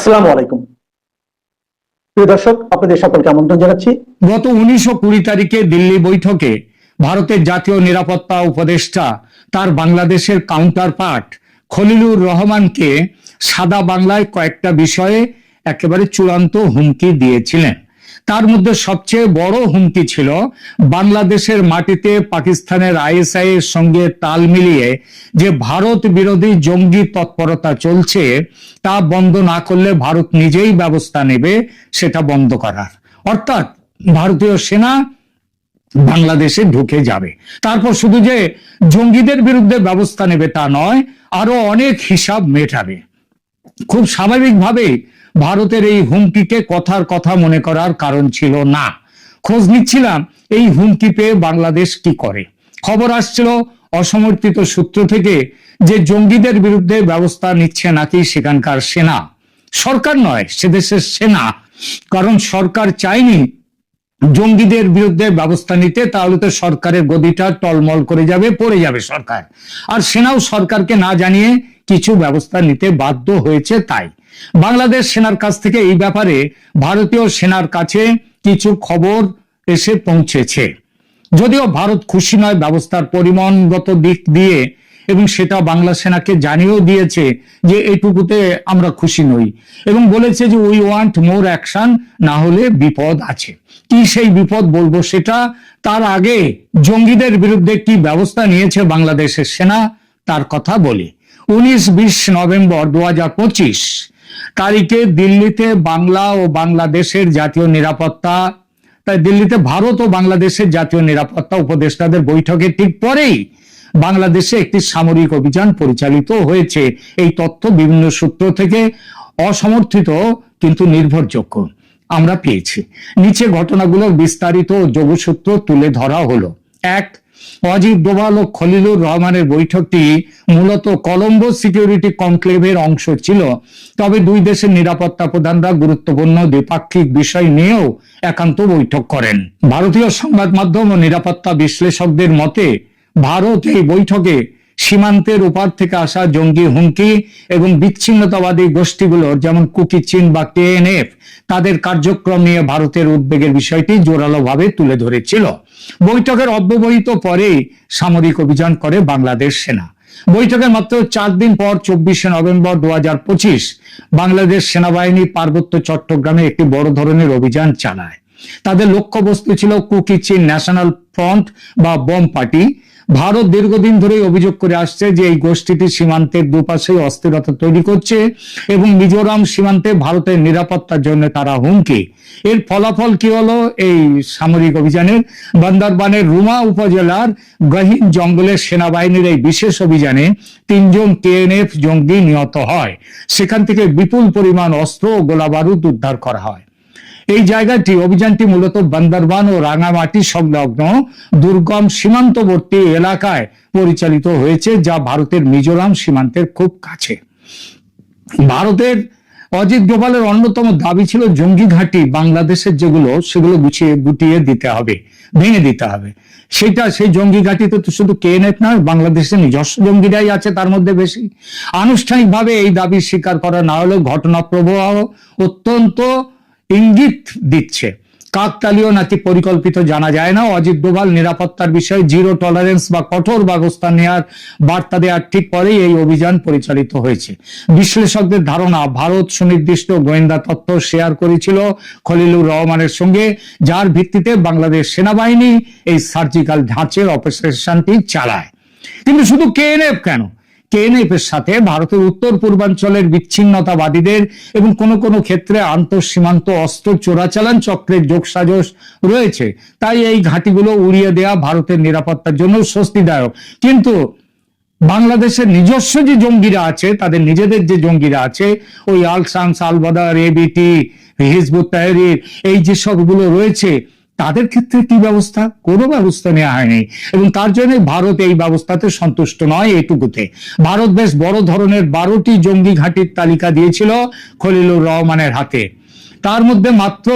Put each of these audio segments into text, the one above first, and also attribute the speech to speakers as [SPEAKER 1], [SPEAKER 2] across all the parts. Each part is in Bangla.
[SPEAKER 1] আসসালামু আলাইকুম। প্রিয় দর্শক, আপনাদের সকলকে আমন্ত্রণ জানাচ্ছি।
[SPEAKER 2] গত উনিশশো কুড়ি তারিখে দিল্লি বৈঠকে ভারতের জাতীয় নিরাপত্তা উপদেষ্টা তার বাংলাদেশের কাউন্টার পার্ট খলিলুর রহমানকে সাদা বাংলায় কয়েকটা বিষয়ে একেবারে চূড়ান্ত হুমকি দিয়েছিলেন। তার মধ্যে সবচেয়ে বড় হুমকি ছিল বাংলাদেশের মাটিতে পাকিস্তানের আইএসআই এর সঙ্গে তাল মিলিয়ে যে ভারত বিরোধী জঙ্গি তৎপরতা চলছে, তা বন্ধ না করলে ভারত নিজেই ব্যবস্থা নেবে, সেটা বন্ধ করার। অর্থাৎ ভারতীয় সেনা বাংলাদেশে ঢুকে যাবে। তারপর শুধু যে জঙ্গিদের বিরুদ্ধে ব্যবস্থা নেবে তা নয়, আরও অনেক হিসাব মেটাবে। খুব স্বাভাবিকভাবে ভারতের এই হুমকিকে কথার কথা মনে করার কারণ ছিল না। খোঁজ নিচ্ছিলাম, এই হুমকি পেয়ে বাংলাদেশ কি করে? খবর আসছিল অসমর্থিত সূত্র থেকে যে জঙ্গিদের বিরুদ্ধে ব্যবস্থা নিচ্ছে নাকি সেখানকার সেনা। সরকার নয়, সে দেশের সেনা। কারণ সরকার চায়নি জঙ্গিদের বিরুদ্ধে ব্যবস্থা নিতে, তাহলে তো সরকারের গদিটা টলমল করে যাবে, পড়ে যাবে সরকার। আর সেনাও সরকারকে না জানিয়ে কিছু ব্যবস্থা নিতে বাধ্য হয়েছে তাই। বাংলাদেশ সেনার কাছ থেকে এই ব্যাপারে ভারতীয় সেনার কাছে কিছু খবর এসে পৌঁছেছে। যদিও ভারত খুশি নয় ব্যবস্থার পরিমাণগত দিক দিয়ে, এবং সেটা বাংলা সেনাকে জানিয়েও দিয়েছে যে এইটুকুতে আমরা খুশি নই, এবং বলেছে যে উই ওয়ান্ট মোর অ্যাকশন না হলে বিপদ আছে। কি সেই বিপদ বলব সেটা? তার আগে জঙ্গিদের বিরুদ্ধে কি ব্যবস্থা নিয়েছে বাংলাদেশের সেনা? তার কথা বলি। উনিশ বিশ নভেম্বর দু তারিখে দিল্লিতে বাংলা ও বাংলাদেশের জাতীয় নিরাপত্তা, তাই দিল্লিতে ভারত ও বাংলাদেশের জাতীয় নিরাপত্তা উপদেষ্টাদের বৈঠকে ঠিক পরেই বাংলাদেশে একটি সামরিক অভিযান পরিচালিত হয়েছে। এই তথ্য বিভিন্ন সূত্র থেকে অসমর্থিত কিন্তু নির্ভরযোগ্য আমরা পেয়েছি। নিচে ঘটনাগুলোর বিস্তারিত যোগসূত্র তুলে ধরা হলো। এক অজিত ডোভাল ও খলিলুর রহমানের বৈঠকটি মূলত কলম্বো সিকিউরিটি কনক্লেভের অংশ ছিল। তবে দুই দেশের নিরাপত্তা প্রধানরা গুরুত্বপূর্ণ দ্বিপাক্ষিক বিষয় নিয়েও একান্ত বৈঠক করেন। ভারতীয় সংবাদ মাধ্যম ও নিরাপত্তা বিশ্লেষকদের মতে, ভারত এই বৈঠকে সীমান্তের ওপার থেকে আসা জঙ্গি হুমকি এবং বিচ্ছিন্নতাবাদী গোষ্ঠীগুলোর, যেমন কুকি, চীন বা কেএনএফ তাদের কার্যক্রম নিয়ে ভারতের উদ্বেগের বিষয়টি জোরালোভাবে তুলে ধরেছিল। বৈঠকের অব্যবহিত পরেই সামরিক অভিযান করে বাংলাদেশ সেনা। বৈঠকের মাত্র চার দিন পর চব্বিশে নভেম্বর দু হাজার পঁচিশ বাংলাদেশ সেনাবাহিনী পার্বত্য চট্টগ্রামে একটি বড় ধরনের অভিযান চালায়। তাদের লক্ষ্যবস্তু ছিল কুকি, চীন ন্যাশনাল ফ্রন্ট বা বম পার্টি। ভারত দীর্ঘদিন ধরেই অভিযোগ করে আসছে যে এই গোষ্ঠীটি সীমান্তের দুপাশে অস্থিরতা তৈরি করছে এবং মিজোরাম সীমান্তে ভারতের নিরাপত্তার জন্য তারা হুমকি। এর ফলাফল কি হলো? এই সামরিক অভিযানের বান্দারবানের রুমা উপজেলার গহীন জঙ্গলের সেনাবাহিনীর এই বিশেষ অভিযানে তিনজন কেএনএফ জঙ্গি নিহত হয়। সেখান থেকে বিপুল পরিমাণ অস্ত্র ও গোলাবারুদ উদ্ধার করা হয়। এই জায়গাটি অভিযানটি মূলত বান্দরবান ও রাঙামাটি সংলগ্ন দুর্গম সীমান্তবর্তী এলাকায় পরিচালিত হয়েছে, যা ভারতের মিজোরাম সীমান্তের খুব কাছে। ভারতের অজিত ডোভালের অন্যতম দাবি ছিল, জঙ্গি ঘাঁটি বাংলাদেশের যেগুলো, সেগুলো গুছিয়ে, গুটিয়ে দিতে হবে, ভেঙে দিতে হবে। সেটা সেই জঙ্গি ঘাঁটিতে তো শুধু কেএনএফ নয়, বাংলাদেশের নিজস্ব জঙ্গিরাই আছে তার মধ্যে বেশি। আনুষ্ঠানিকভাবে এই দাবি স্বীকার করা না হলেও ঘটনা প্রবাহ অত্যন্ত ইঙ্গিত দিচ্ছে। কাকতালীয় নাকি পরিকল্পিত জানা যায় না, অজিত ডোভাল নিরাপত্তার বিষয়ে জিরো টলারেন্স বা কঠোর ব্যবস্থা নেওয়ার বার্তা দেওয়ার ঠিক পরেই এই অভিযান পরিচালিত হয়েছে। বিশ্লেষকদের ধারণা, ভারত সুনির্দিষ্ট গোয়েন্দা তথ্য শেয়ার করেছিল খলিলুর রহমানের সঙ্গে, যার ভিত্তিতে বাংলাদেশ সেনাবাহিনী এই সার্জিক্যাল ঢাঁচের অপারেশনটি চালায়। কিন্তু শুধু কেএনএফ কেন? কেএনএফ এর সাথে ভারতের উত্তর পূর্বাঞ্চলের বিচ্ছিন্নতাবাদীদের এবং কোনো কোনো ক্ষেত্রে আন্তঃসীমান্ত অস্ত্র চোরাচালান চক্রের যোগসাজশ রয়েছে। তাই এই ঘাঁটিগুলো উড়িয়ে দেওয়া ভারতের নিরাপত্তার জন্য স্বস্তিদায়ক। কিন্তু বাংলাদেশের নিজস্ব যে জঙ্গিরা আছে, তাদের নিজেদের যে জঙ্গিরা আছে, ওই আলসাংস আলবাদার এবিটি হিজবুত তাহরির, এই যে সবগুলো রয়েছে তাদের ক্ষেত্রে কি ব্যবস্থা? কোনো ব্যবস্থা নেওয়া হয়নি। এবং তার জন্য ভারত এই ব্যবস্থাতে সন্তুষ্ট নয় এটুকুতে। ভারত বেশ বড় ধরনের বারোটি জঙ্গি ঘাঁটির তালিকা দিয়েছিল খলিলুর রহমানের হাতে। তার মধ্যে মাত্র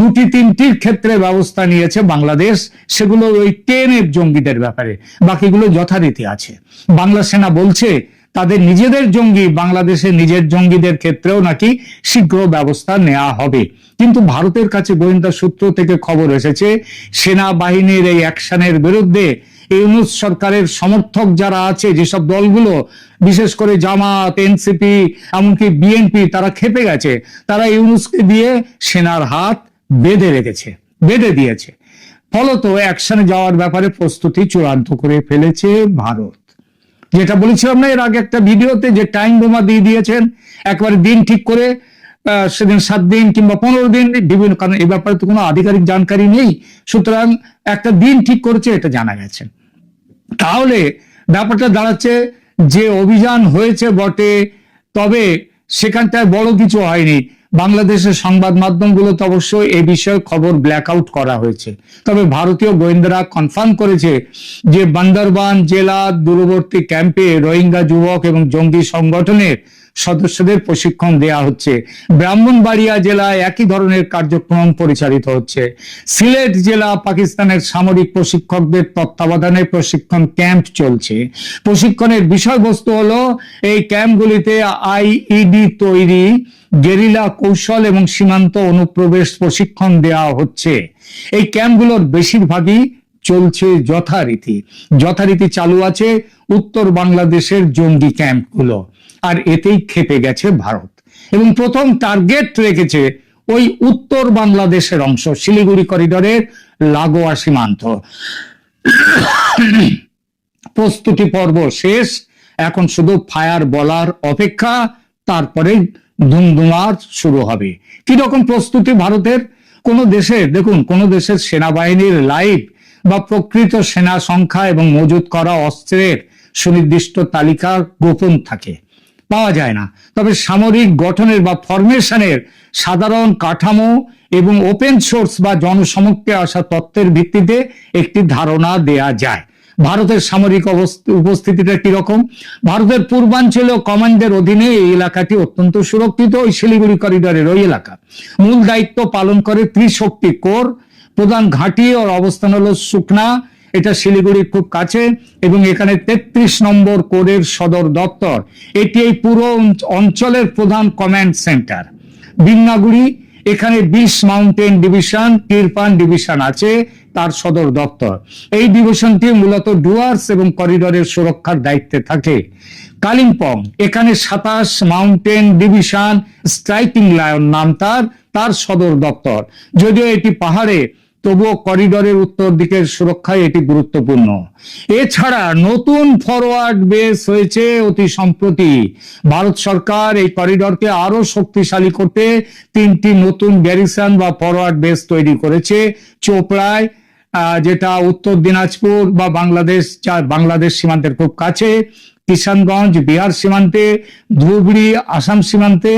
[SPEAKER 2] দুটি তিনটির ক্ষেত্রে ব্যবস্থা নিয়েছে বাংলাদেশ। সেগুলো ওই টেন এফ জঙ্গিদের ব্যাপারে। বাকিগুলো যথারীতি আছে। বাংলা সেনা বলছে তাদের নিজেদের জঙ্গি বাংলাদেশের নিজের জঙ্গিদের ক্ষেত্রেও নাকি শীঘ্র ব্যবস্থা নেওয়া হবে। কিন্তু ভারতের কাছে গোয়েন্দা সূত্র থেকে খবর এসেছে, সেনাবাহিনীর এই অ্যাকশনের বিরুদ্ধে ইউনুস সরকারের সমর্থক যারা আছে, যেসব দলগুলো, বিশেষ করে জামাত, এনসিপি, এমনকি বিএনপি, তারা খেপে গেছে। তারা ইউনুসকে দিয়ে সেনার হাত বেঁধে রেখেছে, বেঁধে দিয়েছে। ফলত অ্যাকশনে যাওয়ার ব্যাপারে প্রস্তুতি চূড়ান্ত করে ফেলেছে ভারত। যেটা বলেছিলাম না, এর আগে একটা ভিডিওতে যে টাইম বোমা দিয়ে দিয়েছেন, একবারে দিন ঠিক করে সেদিন সাত দিন কিংবা পনেরো দিন, বিভিন্ন কারণ এ ব্যাপারে তো কোনো আধিকারিক জানকারি নেই। সুতরাং একটা দিন ঠিক করেছে, এটা জানা গেছে। তাহলে ব্যাপারটা দাঁড়াচ্ছে যে অভিযান হয়েছে বটে, তবে সেখানটায় বড় কিছু হয়নি। বাংলাদেশের সংবাদ মাধ্যমগুলোতে অবশ্য এ বিষয়ে খবর ব্ল্যাক আউট করা হয়েছে। তবে ভারতীয় গোয়েন্দারা কনফার্ম করেছে যে বান্দরবান জেলা দূরবর্তী ক্যাম্পে রোহিঙ্গা যুবক এবং জঙ্গি সংগঠনের সদস্যদের প্রশিক্ষণ দেয়া হচ্ছে। ব্রাহ্মণবাড়িয়া জেলায় একই ধরনের কার্যক্রম পরিচালিত হচ্ছে। সিলেট জেলা পাকিস্তানের সামরিক প্রশিক্ষকদের তত্ত্বাবধানে প্রশিক্ষণ ক্যাম্প চলছে। প্রশিক্ষণের বিষয়বস্তু হলো, এই ক্যাম্পগুলিতে আইইডি তৈরি, গেরিলা কৌশল এবং সীমান্ত অনুপ্রবেশ প্রশিক্ষণ দেওয়া হচ্ছে। এই ক্যাম্পগুলোর বেশিরভাগই চলছে যথারীতি। যথারীতি চালু আছে উত্তর বাংলাদেশের জঙ্গি ক্যাম্পগুলো, আর এতেই খেপে গেছে ভারত। এবং প্রথম টার্গেট রেখেছে ওই উত্তর বাংলাদেশের অংশ, শিলিগুড়ি করিডোরের লাগোয়া সীমান্ত। প্রস্তুতি পর্ব শেষ, এখন শুধু ফায়ার বলার অপেক্ষা, তারপরে ধুমধুমার শুরু হবে। কি রকম প্রস্তুতি ভারতের? কোন দেশের, দেখুন, কোন দেশের সেনাবাহিনীর লাইভ বা প্রকৃত সেনা সংখ্যা এবং মজুত করা অস্ত্রের সুনির্দিষ্ট তালিকা গোপন থাকে। পাওয়া যায় না। তবে সামরিক গঠনের বা ফরমেশনের সাধারণ কাঠামো এবং ওপেন সোর্স বা জনসমক্ষে আসা তত্ত্বের ভিত্তিতে একটি ধারণা দেয়া যায়। ভারতের সামরিক উপস্থিতিটা কীরকম? ভারতের পূর্বাঞ্চলীয় কমান্ডের অধীনে এই এলাকাটি অত্যন্ত সুরক্ষিত। ওই শিলিগুড়ি করিডোরের ওই এলাকা। মূল দায়িত্ব পালন করে ত্রিশক্তি কোর। প্রধান ঘাঁটি, ওর অবস্থান হলো সুকনা। এটা শিলিগুড়ির খুব কাছে এবং এখানে তেত্রিশ নম্বর কোরের সদর দপ্তর। এটি এই পুরো অঞ্চলের প্রধান কমান্ড সেন্টার বিন্নাগুড়ি, এখানে বিশ মাউন্টেন ডিভিশন তিরপান ডিভিশন আছে তার সদর দপ্তর। এই ডিভিশনটি মূলত ডুয়ার্স এবং করিডোরের সুরক্ষার দায়িত্বে থাকে। কালিম্পং, এখানে সাতাশ মাউন্টেন ডিভিশন স্ট্রাইকিং লায়ন নাম তার তার সদর দপ্তর। যদিও এটি পাহাড়ে তবুও করিডরের উত্তর দিকের সুরক্ষায় এটি গুরুত্বপূর্ণ। এছাড়া নতুন ফরওয়ার্ড বেস হয়েছে অতি সম্প্রতি। ভারত সরকার এই করিডোরকে আরও শক্তিশালী করতে তিনটি নতুন গ্যারিসন বা ফরওয়ার্ড বেস তৈরি করেছে। চোপড়ায় যেটা উত্তর দিনাজপুর বা বাংলাদেশ বাংলাদেশ সীমান্তের খুব কাছে। কিষানগঞ্জ, বিহার সীমান্তে, ধুবড়ি, আসাম সীমান্তে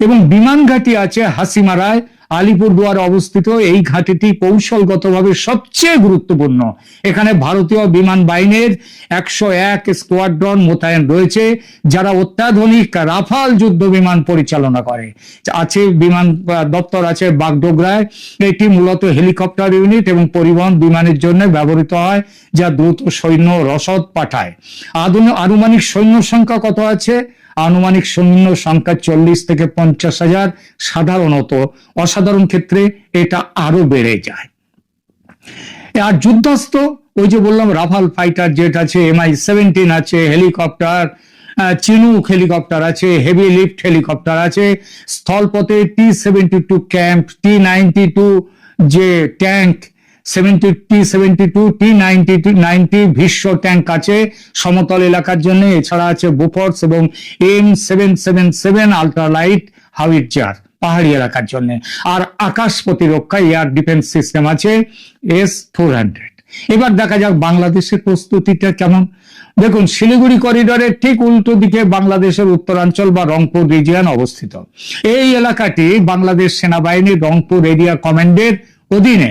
[SPEAKER 2] এবং বিমান ঘাঁটি আছে হাসিমারায়। আলিপুরদুয়ারে অবস্থিত এই ঘাঁটিটি কৌশলগতভাবে সবচেয়ে গুরুত্বপূর্ণ। এখানে ভারতীয় বিমান বাহিনীর একশো এক স্কোয়াড্রন মোতায়েন রয়েছে, যারা অত্যাধুনিক রাফাল যুদ্ধ বিমান পরিচালনা করে। আছে বিমান দপ্তর আছে বাগডোগরায়। এটি মূলত হেলিকপ্টার ইউনিট এবং পরিবহন বিমানের জন্য ব্যবহৃত হয়, যা দ্রুত সৈন্য রসদ পাঠায়। আধুনিক আনুমানিক সৈন্য সংখ্যা কত আছে? আনুমানিক সৈন্য সংখ্যা চল্লিশ থেকে পঞ্চাশ হাজার সাধারণত। অসাধারণ ক্ষেত্রে এটা আরও বেড়ে যায়। আর যুদ্ধাস্ত্র ওই যে বললাম, রাফাল ফাইটার জেট আছে এমআই সেভেন্টিন আছে, হেলিকপ্টার চিনুক হেলিকপ্টার আছে, হেভি লিফট হেলিকপ্টার আছে, স্থলপথে T seventy two camp, T ninety two যে tank seventy T seventy two T ninety two ninety Bhishma tank আছে সমতল এলাকার জন্য। এছাড়া আছে বুফোর্স এবং M seven seven seven ultralight howitzer পাহাড়ি এলাকার জন্য। আর আকাশ প্রতিরক্ষা এয়ার ডিফেন্স সিস্টেম আছে এস ফোর হান্ড্রেড এবার দেখা যাক বাংলাদেশের প্রস্তুতিটা কেমন। দেখুন, শিলিগুড়ি করিডোরের ঠিক উল্টো দিকে বাংলাদেশের উত্তরাঞ্চল বা রংপুর রিজিয়ন অবস্থিত। এই এলাকাটি বাংলাদেশ সেনাবাহিনীর রংপুর এরিয়া কমান্ডের অধীনে।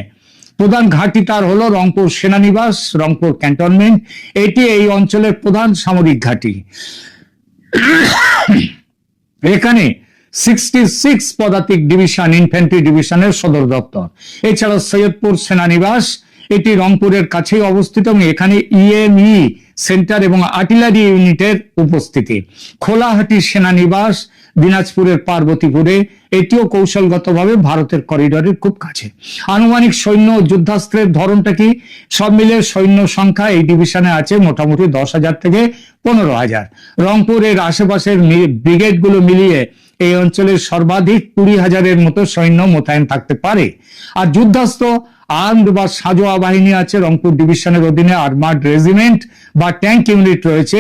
[SPEAKER 2] প্রধান ঘাঁটি তার হলো রংপুর সেনানিবাস, রংপুর ক্যান্টনমেন্ট। এটি এই অঞ্চলের প্রধান সামরিক ঘাঁটি। এখানে সিক্সটি সিক্স পদাতিক ডিভিশন ইনফ্যান্ট্রি ডিভিশনের সদর দপ্তর। এছাড়া সৈয়দপুর সেনানিবাস, এটি রংপুরের কাছেই অবস্থিত এবং এখানে ইএমই সেন্টার এবং আর্টিলারি ইউনিটের উপস্থিতি। খোলাহাটি সেনানিবাস দিনাজপুরের পার্বতীপুরে। এটিও কৌশলগতভাবে ভারতের করিডোরের খুব কাছে। আনুমানিক সৈন্য যুদ্ধাস্ত্রের ধরনটা কি? সব মিলে সৈন্য সংখ্যা এই ডিভিশনে আছে মোটামুটি দশ হাজার থেকে পনেরো হাজার। রংপুরের আশেপাশের ব্রিগেডগুলো মিলিয়ে এই অঞ্চলের সর্বাধিক কুড়ি হাজারের মতো সৈন্য মোতায়েন থাকতে পারে। আর যুদ্ধাস্ত্র আর্মড বা সাজোয়া বাহিনী আছে, রংপুর ডিভিশনের অধীনে আর্মার্ড রেজিমেন্ট বা ট্যাঙ্ক ইউনিট রয়েছে।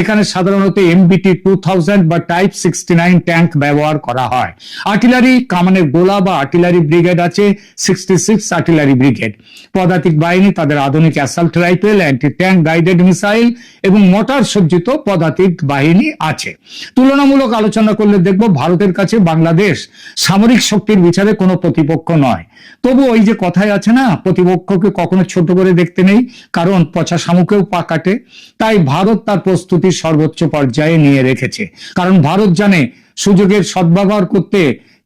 [SPEAKER 2] এখানে সাধারণত এমবিটি টু থাউজেন্ড বা টাইপ সিক্সটি নাইন ট্যাঙ্ক ব্যবহার করা হয়। আর্টিলারি কামানের গোলা বা আর্টিলারি ব্রিগেড আছে সিক্সটি সিক্স আর্টিলারি ব্রিগেড। পদাতিক বাহিনী তাদের আধুনিক assault rifle anti tank guided missile এবং মোটর সজ্জিত পদাতিক বাহিনী আছে। তুলনামূলক আলোচনা করলে দেখব ভারতের কাছে বাংলাদেশ সামরিক শক্তির বিচারে কোনো প্রতিপক্ষ নয়। তবু ওই যে কথাই আছে না, প্রতিপক্ষকে কখনো ছোট করে দেখতে নেই, কারণ পচা শামুকেও পা কাটে। তাই ভারত তার প্রস্তুতি সর্বোচ্চ পর্যায়ে নিয়ে রেখেছে। কারণ ভারত জানে সুযোগের সদ্ব্যবহার করতে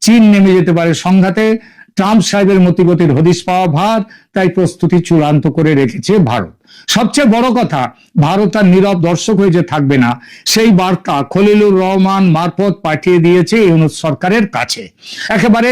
[SPEAKER 2] চীন নেমে যেতে পারে সংঘাতে। ট্রাম্প সাহেবের মতিগতির হদিস পাওয়া ভার, তাই প্রস্তুতি চূড়ান্ত করে রেখেছে ভারত। সবচেয়ে বড় কথা, ভারত আর নীরব দর্শক হয়ে যে থাকবে না, সেই বার্তা খলিলুর রহমান মারফত পাঠিয়ে দিয়েছে ইউনুস সরকারের কাছে। একেবারে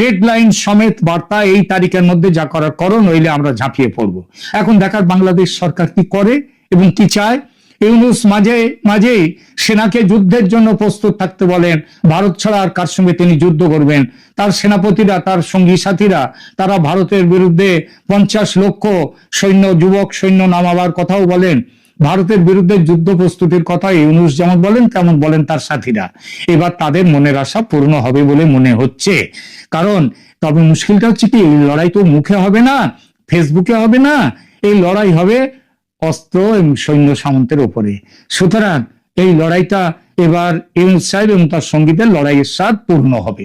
[SPEAKER 2] ডেডলাইন সমেত বার্তা এই তারিখের মধ্যে যা করার করো, নইলে আমরা ঝাঁপিয়ে পড়ব। এখন দেখার বাংলাদেশ সরকার কি করে এবং কি চায় ইউনুস মাঝে, মাঝেই সেনাকে যুদ্ধের জন্য প্রস্তুত থাকতে বলেন। ভারত ছাড়া আর কার সঙ্গে তিনি যুদ্ধ করবেন? তার সেনাপতিরা, তার সঙ্গী সাথীরা, তারা ভারতের বিরুদ্ধে পঞ্চাশ লক্ষ সৈন্য, যুবক সৈন্য নামাবার কথাও বলেন। ভারতের বিরুদ্ধে যুদ্ধ প্রস্তুতির কথা ইউনুস যেমন বলেন, তেমন বলেন তার সাথীরা। এবার তাদের মনের আশা পূর্ণ হবে বলে মনে হচ্ছে। কারণ তবে মুশকিলটা হচ্ছে কি লড়াই তো মুখে হবে না, ফেসবুকে হবে না, এই লড়াই হবে অস্ত্র এবং সৈন্য সামন্তের উপরে। সুতরাং এই লড়াইটা এবার ইউনুস সাহেব এবং তার সঙ্গীতের লড়াইয়ের স্বাদ পূর্ণ হবে।